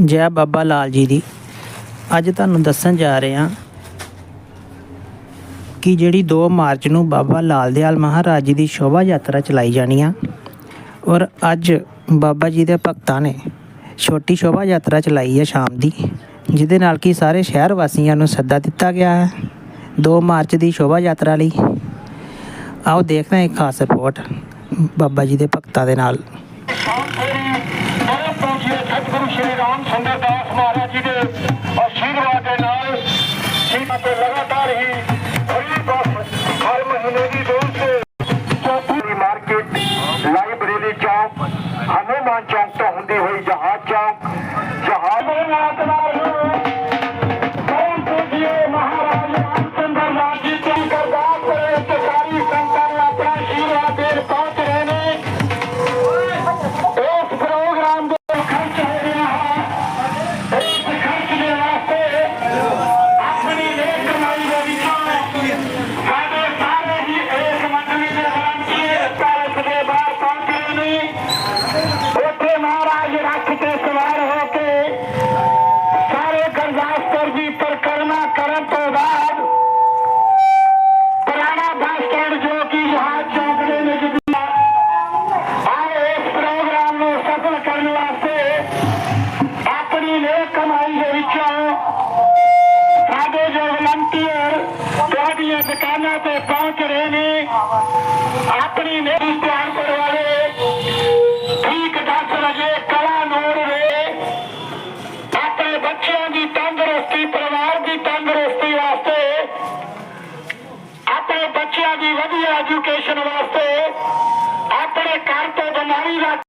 ਜੈ ਬਾਬਾ ਲਾਲ ਜੀ ਦੀ। ਅੱਜ ਤੁਹਾਨੂੰ ਦੱਸਣ ਜਾ ਰਹੇ ਹਾਂ ਕਿ ਜਿਹੜੀ 2 ਮਾਰਚ ਨੂੰ ਬਾਬਾ ਲਾਲ ਦਿਆਲ ਮਹਾਰਾਜ ਜੀ ਦੀ ਸ਼ੋਭਾ ਯਾਤਰਾ ਚਲਾਈ ਜਾਣੀ ਆ, ਔਰ ਅੱਜ ਬਾਬਾ ਜੀ ਦੇ ਭਗਤਾਂ ਨੇ ਛੋਟੀ ਸ਼ੋਭਾ ਯਾਤਰਾ ਚਲਾਈ ਹੈ ਸ਼ਾਮ ਦੀ, ਜਿਹਦੇ ਨਾਲ ਕਿ ਸਾਰੇ ਸ਼ਹਿਰ ਵਾਸੀਆਂ ਨੂੰ ਸੱਦਾ ਦਿੱਤਾ ਗਿਆ ਹੈ 2 ਮਾਰਚ ਦੀ ਸ਼ੋਭਾ ਯਾਤਰਾ ਲਈ। ਆਓ ਦੇਖਦੇ ਹਾਂ ਇੱਕ ਖਾਸ ਰਿਪੋਰਟ ਬਾਬਾ ਜੀ ਦੇ ਭਗਤਾਂ ਦੇ ਨਾਲ। ਰਾਮ ਮਹਾਰਾਜ ਜੀ ਦੇ ਆਸ਼ੀਰਵਾਦ ਦੇ ਨਾਲ ਸੀਮਾ ਤੇ ਲਗਾਤਾਰ ਹੀ ਹਰ ਮਹੀਨੇ ਦੀ ਦੂਰ ਤੇ ਚੌਥੀ ਮਾਰਕੀਟ ਲਾਇਬ੍ਰੇਰੀ ਚੌਕ, ਹਨੂਮਾਨ ਚੌਕ ਤੋਂ ਹੁੰਦੀ ਹੋਈ ਜਹਾਜ਼ ਚੌਕ, ਜਹਾਜ਼ ਦੇ ਤੇ ਸਵਾਰ ਹੋ ਕੇ ਸਾਰੇ ਗੁਰਦਾਸਪੁਰ ਦੀ ਪਰਿਕਰਮਾ ਕਰਨ ਤੋਂ ਬਾਅਦ ਪੁਰਾਣਾ ਬੱਸ ਸਟੈਂਡ ਜੋ ਕਿ ਜਹਾਜ਼ ਚੌਕ ਦੇ ਨਜ਼ਦੀਕ ਆਓ ਇਸ ਪ੍ਰੋਗਰਾਮ ਨੂੰ ਸਫਲ ਕਰਨ ਵਾਸਤੇ ਆਪਣੀ ਨੇਕ ਕਮਾਈ ਦੇ ਵਿੱਚੋਂ ਸਾਡੇ ਜੋ ਵਲੰਟੀਅਰ ਤੁਹਾਡੀਆਂ ਦੁਕਾਨਾਂ ਤੇ ਪਹੁੰਚ ਰਹੇ ਨੇ, ਆਪਣੀ ਨੇਕ ਧਿਆਨਪੁਰ ਵਾਲੇ ਬੱਚਿਆਂ ਐਜੂਕੇਸ਼ਨ ਵਾਸਤੇ ਆਪਣੇ ਘਰ ਤੋਂ ਬਿਮਾਰੀ ਰੱਖ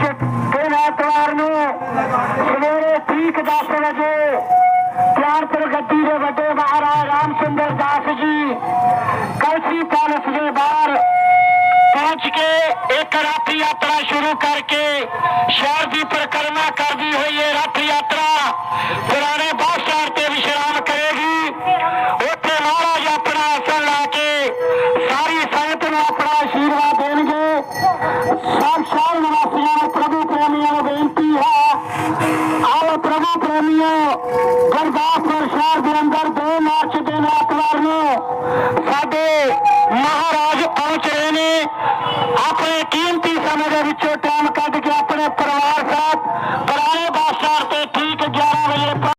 2 ਦਿਨ ਐਤਵਾਰ ਨੂੰ ਸਵੇਰੇ ਠੀਕ 10 ਵਜੇ ਪਿਆਰਪੁਰ ਗੱਦੀ ਦੇ ਵੱਡੇ ਮਹਾਰਾਜ ਰਾਮ ਚੰਦਰ ਦਾਸ ਜੀ ਕਲਸੀ ਪੈਲਸ ਦੇ ਬਾਹਰ ਪਹੁੰਚ ਕੇ ਇੱਕ ਰੱਥ ਯਾਤਰਾ ਸ਼ੁਰੂ ਕਰਕੇ ਸ਼ਹਿਰ ਦੀ ਪਰਿਕਰਮਾ ਕਰਦੀ ਹੋਈ ਇਹ ਰੱਥ ਯਾਤਰਾ ਪੁਰਾਣੇ ਬੱਸ ਹਰ ਸ਼ਹਿਰ ਨਿਵਾਸੀਆਂ ਨੂੰ ਪ੍ਰਭੂ ਪ੍ਰੇਮੀਆਂ ਨੂੰ ਬੇਨਤੀ ਹੈ, ਆਓ ਪ੍ਰਭੂ ਪ੍ਰੇਮੀਆਂ ਗੁਰਦਾਸਪੁਰ ਸ਼ਹਿਰ ਦੇ ਅੰਦਰ 2 ਮਾਰਚ ਦੇ ਐਤਵਾਰ ਨੂੰ ਸਾਡੇ ਮਹਾਰਾਜ ਪਹੁੰਚ ਰਹੇ ਨੇ। ਆਪਣੇ ਕੀਮਤੀ ਸਮੇਂ ਦੇ ਵਿੱਚੋਂ ਟਾਈਮ ਕੱਢ ਕੇ ਆਪਣੇ ਪਰਿਵਾਰ ਸਾਥ ਪੁਰਾਣੇ ਬਾਦਸ਼ਾਹ ਤੇ ਠੀਕ 11 ਵਜੇ